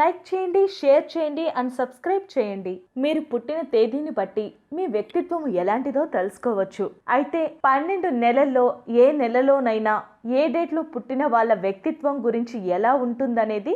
Like చేయండి share చేయండి and subscribe చేయండి. మీరు పుట్టిన తేదీని బట్టి మీ వ్యక్తిత్వం ఎలాంటిదో తెలుసుకోవచ్చు. అయితే పన్నెండు నెలల్లో ఏ నెలలోనైనా ఏ డేట్లో పుట్టిన వాళ్ళ వ్యక్తిత్వం గురించి ఎలా ఉంటుందనేది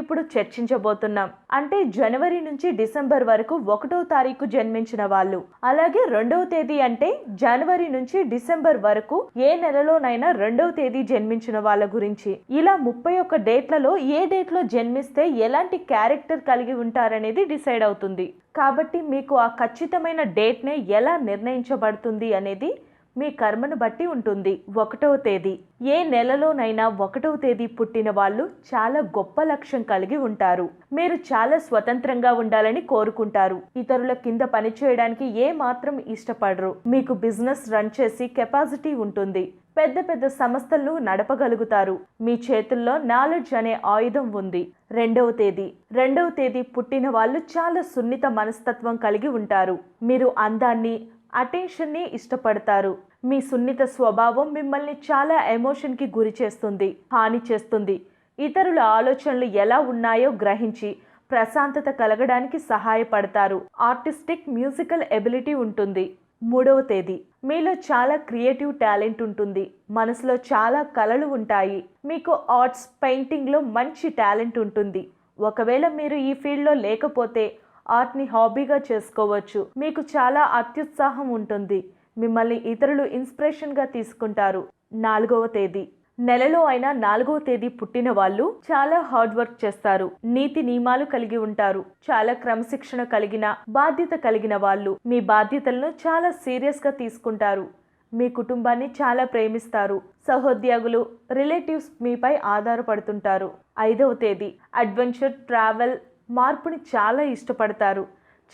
ఇప్పుడు చర్చించబోతున్నాం. అంటే జనవరి నుంచి డిసెంబర్ వరకు ఒకటో తారీఖు జన్మించిన వాళ్ళు. అలాగే రెండవ తేదీ అంటే జనవరి నుంచి డిసెంబర్ వరకు ఏ నెలలోనైనా రెండవ తేదీ జన్మించిన వాళ్ళ గురించి. ఇలా ముప్పై ఒక్క డేట్లలో ఏ డేట్లో జన్మిస్తే ఎలాంటి క్యారెక్టర్ కలిగి ఉంటారనేది డిసైడ్ అవుతుంది. కాబట్టి మీకు ఆ ఖచ్చితమైన డేట్నే ఎలా నిర్ణయించబడుతుంది అనేది మీ కర్మను బట్టి ఉంటుంది. ఒకటవ తేదీ. ఏ నెలలోనైనా ఒకటవ తేదీ పుట్టిన వాళ్ళు చాలా గొప్ప లక్ష్యం కలిగి ఉంటారు. మీరు చాలా స్వతంత్రంగా ఉండాలని కోరుకుంటారు. ఇతరుల కింద పనిచేయడానికి ఏ మాత్రం ఇష్టపడరు. మీకు బిజినెస్ రన్ చేసి కెపాసిటీ ఉంటుంది. పెద్ద పెద్ద సంస్థలను నడపగలుగుతారు. మీ చేతుల్లో నాలెడ్జ్ అనే ఆయుధం ఉంది. రెండవ తేదీ. రెండవ తేదీ పుట్టిన వాళ్ళు చాలా సున్నిత మనస్తత్వం కలిగి ఉంటారు. మీరు అందాన్ని అటెన్షన్ని ఇష్టపడతారు. మీ సున్నిత స్వభావం మిమ్మల్ని చాలా ఎమోషన్కి గురి చేస్తుంది హాని చేస్తుంది. ఇతరుల ఆలోచనలు ఎలా ఉన్నాయో గ్రహించి ప్రశాంతత కలగడానికి సహాయపడతారు. ఆర్టిస్టిక్ మ్యూజికల్ ఎబిలిటీ ఉంటుంది. మూడవ తేదీ. మీలో చాలా క్రియేటివ్ టాలెంట్ ఉంటుంది. మనసులో చాలా కళలు ఉంటాయి. మీకు ఆర్ట్స్ పెయింటింగ్లో మంచి టాలెంట్ ఉంటుంది. ఒకవేళ మీరు ఈ ఫీల్డ్లో లేకపోతే ఆర్ట్ని హాబీగా చేసుకోవచ్చు. మీకు చాలా అత్యుత్సాహం ఉంటుంది. మిమ్మల్ని ఇతరులు ఇన్స్పిరేషన్గా తీసుకుంటారు. నాలుగవ తేదీ. నెలలో అయినా నాలుగవ తేదీ పుట్టిన వాళ్ళు చాలా హార్డ్ వర్క్ చేస్తారు. నీతి నియమాలు కలిగి ఉంటారు. చాలా క్రమశిక్షణ కలిగిన బాధ్యత కలిగిన వాళ్ళు మీ బాధ్యతలను చాలా సీరియస్గా తీసుకుంటారు. మీ కుటుంబాన్ని చాలా ప్రేమిస్తారు. సహోద్యోగులు రిలేటివ్స్ మీపై ఆధారపడుతుంటారు. ఐదవ తేదీ. అడ్వెంచర్ ట్రావెల్ మార్పుని చాలా ఇష్టపడతారు.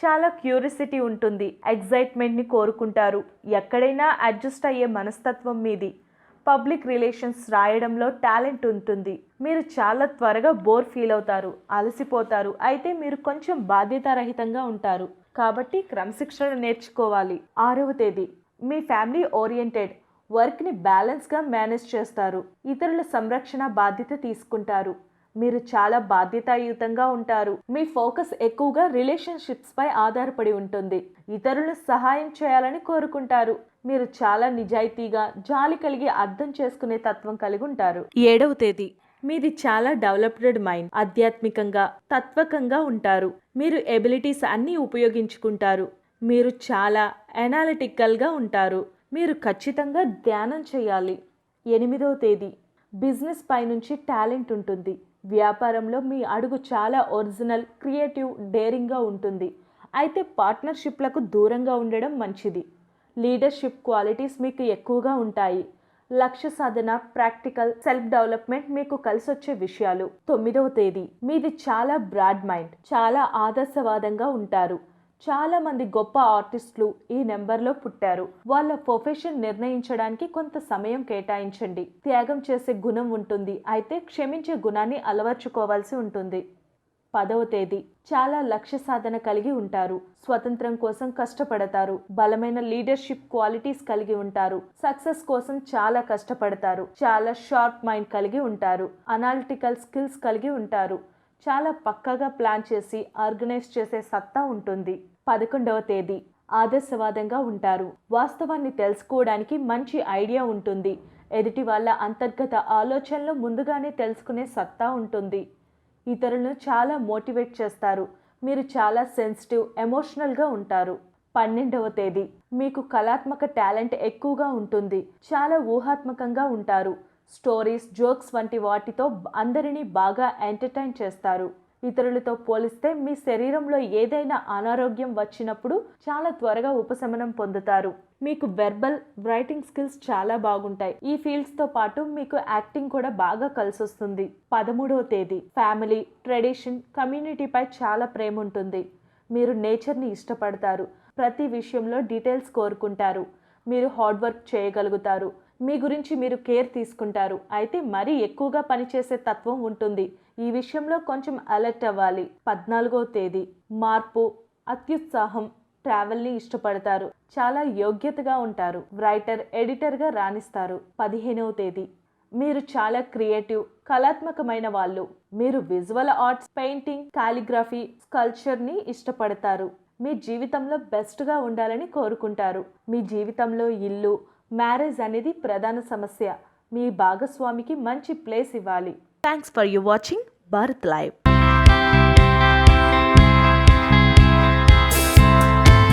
చాలా క్యూరిసిటీ ఉంటుంది. ఎగ్జైట్మెంట్ని కోరుకుంటారు. ఎక్కడైనా అడ్జస్ట్ అయ్యే మనస్తత్వం మీది. పబ్లిక్ రిలేషన్స్ రాయడంలో టాలెంట్ ఉంటుంది. మీరు చాలా త్వరగా బోర్ ఫీల్ అవుతారు అలసిపోతారు. అయితే మీరు కొంచెం బాధ్యతారహితంగా ఉంటారు. కాబట్టి క్రమశిక్షణ నేర్చుకోవాలి. ఆరవ తేదీ మీ ఫ్యామిలీ ఓరియంటెడ్. వర్క్ని బ్యాలెన్స్గా మేనేజ్ చేస్తారు. ఇతరుల సంరక్షణ బాధ్యత తీసుకుంటారు. మీరు చాలా బాధ్యతాయుతంగా ఉంటారు. మీ ఫోకస్ ఎక్కువగా రిలేషన్షిప్స్ పై ఆధారపడి ఉంటుంది. ఇతరులు సహాయం చేయాలని కోరుకుంటారు. మీరు చాలా నిజాయితీగా జాలి కలిగి అర్థం చేసుకునే తత్వం కలిగి ఉంటారు. ఏడవ తేదీ. మీది చాలా డెవలప్డ్ మైండ్. ఆధ్యాత్మికంగా తత్వకంగా ఉంటారు. మీరు ఎబిలిటీస్ అన్నీ ఉపయోగించుకుంటారు. మీరు చాలా ఎనాలిటికల్గా ఉంటారు. మీరు ఖచ్చితంగా ధ్యానం చేయాలి. ఎనిమిదవ తేదీ. బిజినెస్ పై నుంచి టాలెంట్ ఉంటుంది. వ్యాపారంలో మీ అడుగు చాలా ఒరిజినల్ క్రియేటివ్ డేరింగ్గా ఉంటుంది. అయితే పార్ట్నర్షిప్లకు దూరంగా ఉండడం మంచిది. లీడర్షిప్ క్వాలిటీస్ మీకు ఎక్కువగా ఉంటాయి. లక్ష్య సాధన ప్రాక్టికల్ సెల్ఫ్ డెవలప్మెంట్ మీకు కలిసొచ్చే విషయాలు. తొమ్మిదవ తేదీ. మీది చాలా బ్రాడ్ మైండ్ చాలా ఆదర్శవాదంగా ఉంటారు. చాలా మంది గొప్ప ఆర్టిస్టులు ఈ నెంబర్లో పుట్టారు. వాళ్ళ ప్రొఫెషన్ నిర్ణయించడానికి కొంత సమయం కేటాయించండి. త్యాగం చేసే గుణం ఉంటుంది. అయితే క్షమించే గుణాన్ని అలవర్చుకోవాల్సి ఉంటుంది. పదవ తేదీ. చాలా లక్ష్య సాధన కలిగి ఉంటారు. స్వతంత్రం కోసం కష్టపడతారు. బలమైన లీడర్షిప్ క్వాలిటీస్ కలిగి ఉంటారు. సక్సెస్ కోసం చాలా కష్టపడతారు. చాలా షార్ప్ మైండ్ కలిగి ఉంటారు. అనాలిటికల్ స్కిల్స్ కలిగి ఉంటారు. చాలా పక్కగా ప్లాన్ చేసి ఆర్గనైజ్ చేసే సత్తా ఉంటుంది. పదకొండవ తేదీ. ఆదర్శవాదంగా ఉంటారు. వాస్తవాన్ని తెలుసుకోవడానికి మంచి ఐడియా ఉంటుంది. ఎదుటి వాళ్ళ అంతర్గత ఆలోచనలు ముందుగానే తెలుసుకునే సత్తా ఉంటుంది. ఇతరులను చాలా మోటివేట్ చేస్తారు. మీరు చాలా సెన్సిటివ్ ఎమోషనల్గా ఉంటారు. పన్నెండవ తేదీ. మీకు కళాత్మక టాలెంట్ ఎక్కువగా ఉంటుంది. చాలా ఊహాత్మకంగా ఉంటారు. స్టోరీస్ జోక్స్ వంటి వాటితో అందరినీ బాగా ఎంటర్టైన్ చేస్తారు. ఇతరులతో పోలిస్తే మీ శరీరంలో ఏదైనా అనారోగ్యం వచ్చినప్పుడు చాలా త్వరగా ఉపశమనం పొందుతారు. మీకు వెర్బల్ రైటింగ్ స్కిల్స్ చాలా బాగుంటాయి. ఈ ఫీల్డ్స్తో పాటు మీకు యాక్టింగ్ కూడా బాగా కలిసొస్తుంది. పదమూడవ తేదీ ఫ్యామిలీ ట్రెడిషన్ కమ్యూనిటీపై చాలా ప్రేమ ఉంటుంది. మీరు నేచర్ని ఇష్టపడతారు. ప్రతి విషయంలో డీటెయిల్స్ కోరుకుంటారు. మీరు హార్డ్ వర్క్ చేయగలుగుతారు. మీ గురించి మీరు కేర్ తీసుకుంటారు. అయితే మరీ ఎక్కువగా పనిచేసే తత్వం ఉంటుంది. ఈ విషయంలో కొంచెం అలర్ట్ అవ్వాలి. పద్నాలుగో తేదీ మార్పు అత్యుత్సాహం ట్రావెల్ని ఇష్టపడతారు. చాలా యోగ్యతగా ఉంటారు. రైటర్ ఎడిటర్గా రాణిస్తారు. పదిహేనవ తేదీ. మీరు చాలా క్రియేటివ్ కళాత్మకమైన వాళ్ళు. మీరు విజువల్ ఆర్ట్స్ పెయింటింగ్ కాలిగ్రఫీ స్కల్చర్ని ఇష్టపడతారు. మీ జీవితంలో బెస్ట్గా ఉండాలని కోరుకుంటారు. మీ జీవితంలో ఇల్లు మ్యారేజ్ అనేది ప్రధాన సమస్య. మీ భాగస్వామికి మంచి ప్లేస్ ఇవ్వాలి. Thanks for you watching Bharat live